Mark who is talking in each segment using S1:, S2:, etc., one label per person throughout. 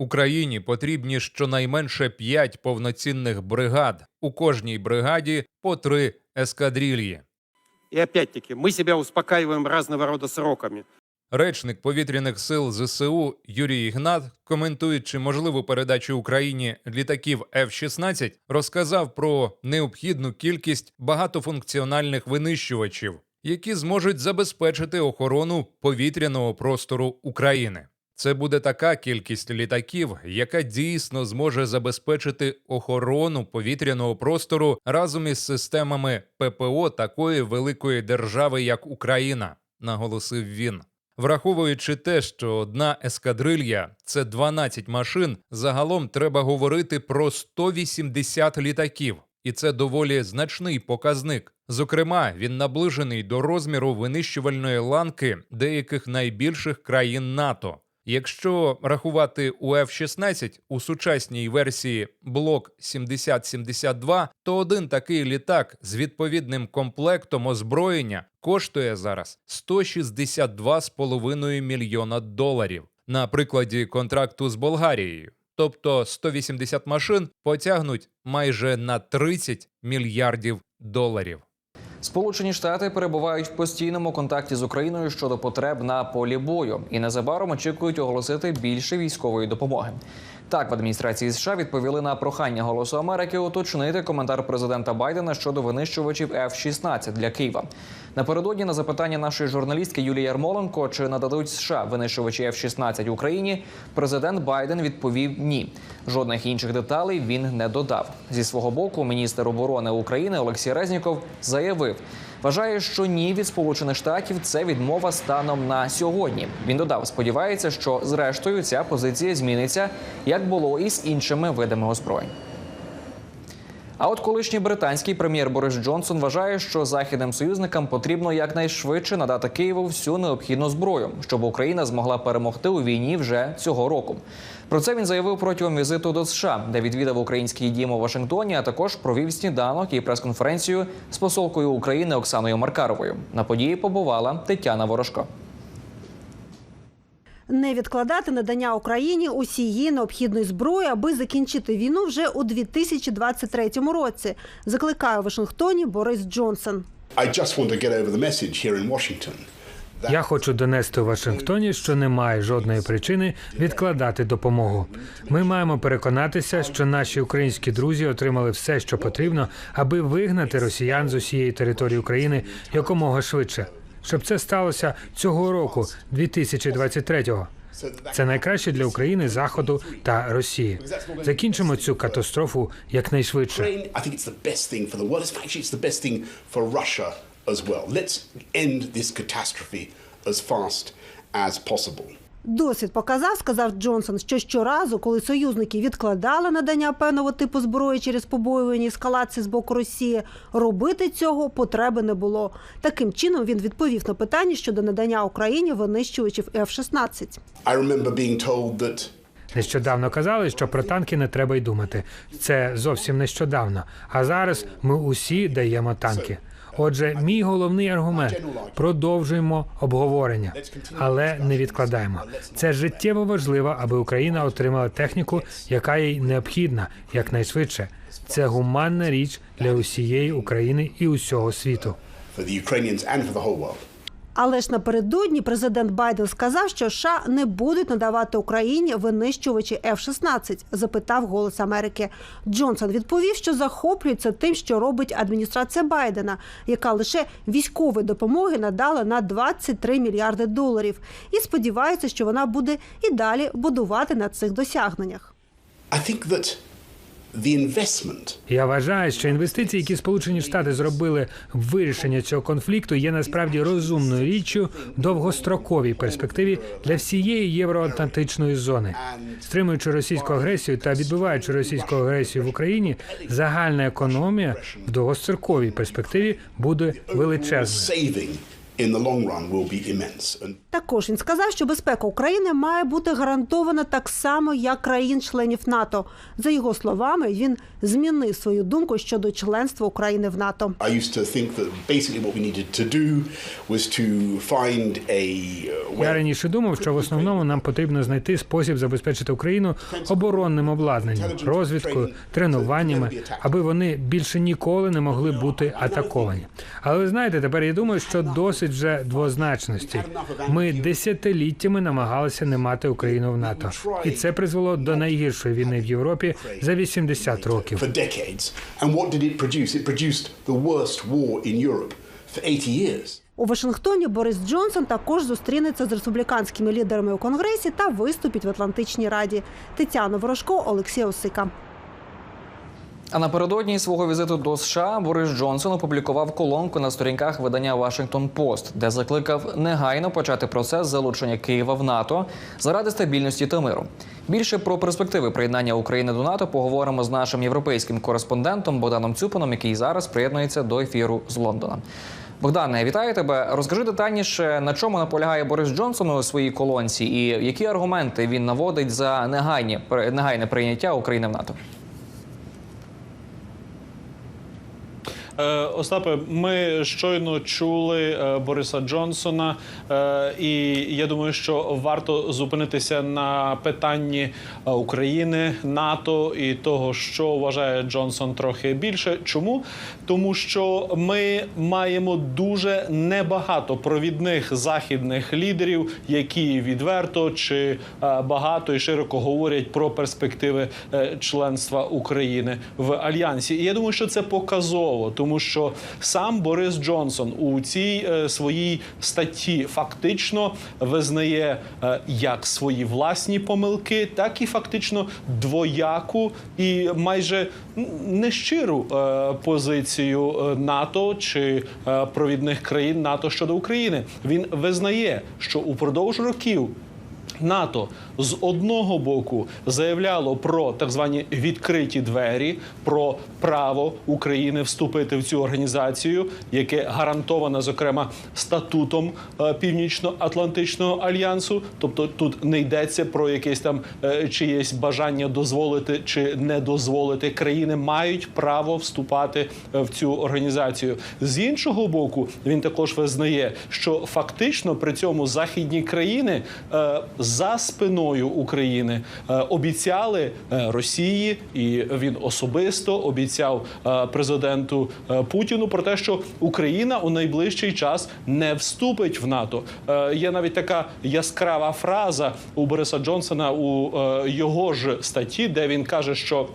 S1: Україні потрібні щонайменше 5 повноцінних бригад. У кожній бригаді по три ескадрильї.
S2: И опять-таки, мы себя успокаиваем разного рода сроками.
S1: Речник повітряних сил ЗСУ Юрій Ігнат, коментуючи можливу передачу Україні літаків F-16, розказав про необхідну кількість багатофункціональних винищувачів, які зможуть забезпечити охорону повітряного простору України. Це буде така кількість літаків, яка дійсно зможе забезпечити охорону повітряного простору разом із системами ППО такої великої держави, як Україна, наголосив він. Враховуючи те, що одна ескадрилья це 12 машин, загалом треба говорити про 180 літаків, і це доволі значний показник. Зокрема, він наближений до розміру винищувальної ланки деяких найбільших країн НАТО. Якщо рахувати у F-16 у сучасній версії блок 7072, то один такий літак з відповідним комплектом озброєння коштує зараз 162,5 мільйона доларів на прикладі контракту з Болгарією. Тобто 180 машин потягнуть майже на 30 мільярдів доларів.
S3: Сполучені Штати перебувають в постійному контакті з Україною щодо потреб на полі бою і незабаром очікують оголосити більше військової допомоги. Так, в адміністрації США відповіли на прохання Голосу Америки уточнити коментар президента Байдена щодо винищувачів F-16 для Києва. Напередодні на запитання нашої журналістки Юлії Ярмоленко, чи нададуть США винищувачі F-16 Україні, президент Байден відповів ні. Жодних інших деталей він не додав. Зі свого боку, міністр оборони України Олексій Резніков заявив. Вважає, що ні від Сполучених Штатів це відмова станом на сьогодні. Він додав, сподівається, що зрештою ця позиція зміниться, як було і з іншими видами озброєнь. А от колишній британський прем'єр Борис Джонсон вважає, що західним союзникам потрібно якнайшвидше надати Києву всю необхідну зброю, щоб Україна змогла перемогти у війні вже цього року. Про це він заявив протягом візиту до США, де відвідав український дім у Вашингтоні, а також провів сніданок і прес-конференцію з посолкою України Оксаною Маркаровою. На події побувала Тетяна Ворожко.
S4: Не відкладати надання Україні усієї необхідної зброї, аби закінчити війну вже у 2023 році. Закликає у Вашингтоні Борис Джонсон.
S5: Я хочу донести у Вашингтоні, що немає жодної причини відкладати допомогу. Ми маємо переконатися, що наші українські друзі отримали все, що потрібно, аби вигнати росіян з усієї території України якомога швидше. Щоб це сталося цього року, 2023-го. Це найкраще для України, Заходу та Росії. Закінчимо цю катастрофу якнайшвидше.
S6: As fast as possible.
S4: Досвід показав, сказав Джонсон, що щоразу, коли союзники відкладали надання певного типу зброї через побоювання ескалації з боку Росії, робити цього потреби не було. Таким чином він відповів на питання щодо надання Україні винищувачів F-16.
S6: I remember being told that
S5: Нещодавно казали, що про танки не треба й думати. Це зовсім нещодавно. А зараз ми усі даємо танки. Отже, мій головний аргумент продовжуємо обговорення, але не відкладаємо. Це життєво важливо, аби Україна отримала техніку, яка їй необхідна якнайшвидше. Це гуманна річ для усієї України і усього світу.
S4: Але ж напередодні президент Байден сказав, що США не будуть надавати Україні винищувачі F-16, запитав голос Америки. Джонсон відповів, що захоплюється тим, що робить адміністрація Байдена, яка лише військової допомоги надала на 23 мільярди доларів, і сподівається, що вона буде і далі будувати на цих досягненнях.
S6: I think that
S5: Я вважаю, що інвестиції, які Сполучені Штати зробили в вирішення цього конфлікту, є насправді розумною річчю в довгостроковій перспективі для всієї євроатлантичної зони. Стримуючи російську агресію та відбиваючи російську агресію в Україні, загальна економія в довгостроковій перспективі буде величезною.
S4: Також він сказав, що безпека України має бути гарантована так само, як країн-членів НАТО. За його словами, він змінив свою думку щодо членства України в НАТО.
S6: Uh,
S5: Я раніше думав, що в основному нам потрібно знайти спосіб забезпечити Україну оборонним обладнанням, розвідкою, тренуваннями, аби вони більше ніколи не могли бути атаковані. Але ви знаєте, тепер я думаю, що досить вже двозначності. Ми десятиліттями намагалися не мати Україну в НАТО, і це призвело до найгіршої війни в Європі за 80 років.
S6: for decades. And what did it produce? It produced the worst war in Europe for 80 years.
S4: У Вашингтоні Борис Джонсон також зустрінеться з республіканськими лідерами у конгресі та виступить в Атлантичній раді. Тетяна Ворожко, Олексій Осика.
S3: А напередодні свого візиту до США Борис Джонсон опублікував колонку на сторінках видання Washington Post, де закликав негайно почати процес залучення Києва в НАТО заради стабільності та миру. Більше про перспективи приєднання України до НАТО поговоримо з нашим європейським кореспондентом Богданом Цюпаном, який зараз приєднується до ефіру з Лондона. Богдане, вітаю тебе. Розкажи детальніше, на чому наполягає Борис Джонсон у своїй колонці, і які аргументи він наводить за негайні негайне прийняття України в НАТО.
S7: Остапе, ми щойно чули е, Бориса Джонсона, е, і я думаю, що варто зупинитися на питанні е, України, НАТО і того, що вважає Джонсон трохи більше. Чому? Тому що ми маємо дуже небагато провідних західних лідерів, які відверто чи е, багато і широко говорять про перспективи е, членства України в альянсі. І я думаю, що це показово, тому що сам Борис Джонсон у цій е, своїй статті фактично визнає е, як свої власні помилки, так і фактично двояку і майже нещиру е, позицію е, НАТО чи е, провідних країн НАТО щодо України. Він визнає, що упродовж років. НАТО з одного боку заявляло про так звані відкриті двері, про право України вступити в цю організацію, яке гарантоване, зокрема, статутом е, Північно-Атлантичного альянсу. Тобто тут не йдеться про якесь там е, чиєсь бажання дозволити чи не дозволити. Країни мають право вступати е, в цю організацію. З іншого боку, він також визнає, що фактично при цьому західні країни за спиною України е, обіцяли е, Росії, і він особисто обіцяв е, президенту Путіну про те, що Україна у найближчий час не вступить в НАТО. Є навіть така яскрава фраза у Бориса Джонсона у його ж статті, де він каже, що.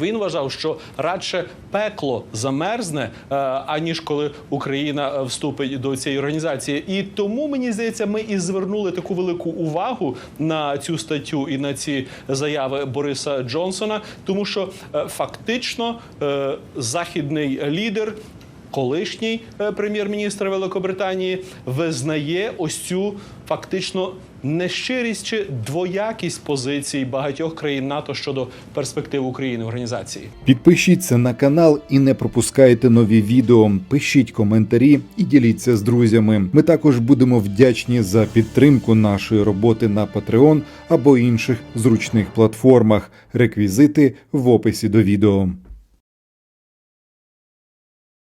S7: Він вважав, що радше пекло замерзне, е, аніж коли Україна е, вступить до цієї організації. І тому мені здається, ми і звернули таку велику увагу на цю статтю і на ці заяви Бориса Джонсона, тому що е, фактично західний лідер. Колишній е, прем'єр-міністр Великобританії визнає ось цю фактично нещирість чи двоякість позицій багатьох країн НАТО щодо перспектив України в організації.
S8: Підпишіться на канал і не пропускайте нові відео. Пишіть коментарі і діліться з друзями. Ми також будемо вдячні за підтримку нашої роботи на Patreon або інших зручних платформах. Реквізити в описі до відео.